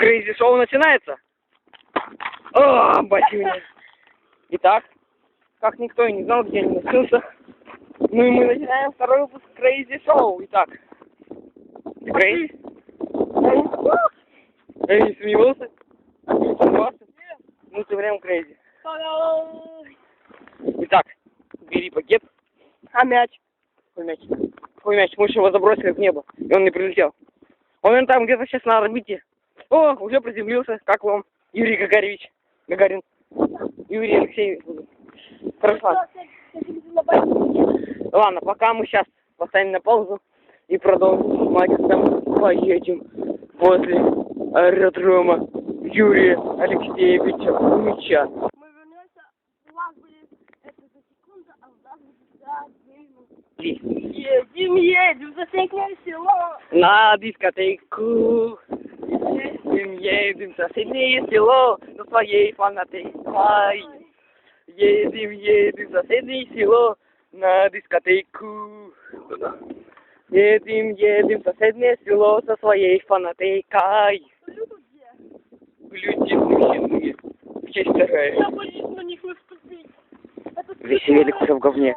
Крейзи шоу начинается. О, ботюня. Итак, как никто и не знал, где я не ну и мы начинаем второй выпуск Крейзи шоу. Итак, Крейзи. Я не сомневался. А? Ну ты прям Крейзи. Итак, бери пакет. А мяч? Какой мяч? Какой мяч? Мы же его забросили в небо, и он не прилетел. Он там где-то сейчас на орбите. О, уже приземлился. Как вам, Юрий Гагаревич? Гагарин. Юрий Алексеевич. Хорошо. Ладно, пока мы сейчас поставим на паузу и продолжим мы поедем возле аэродрома Юрия Алексеевича Мича. Мы вернемся, у вас будет это за секунду, а у нас будет за две минуты. Едем, едем, за соседнее село. На дискотеку едем, едем в соседнее село на своей фанатекой. Едем, едем в соседнее село на дискотеку. Едем, едем в соседнее село со своей где? Люди мужчины. В честь вторая. Я боюсь на них наступить. Это Весь уже в говне.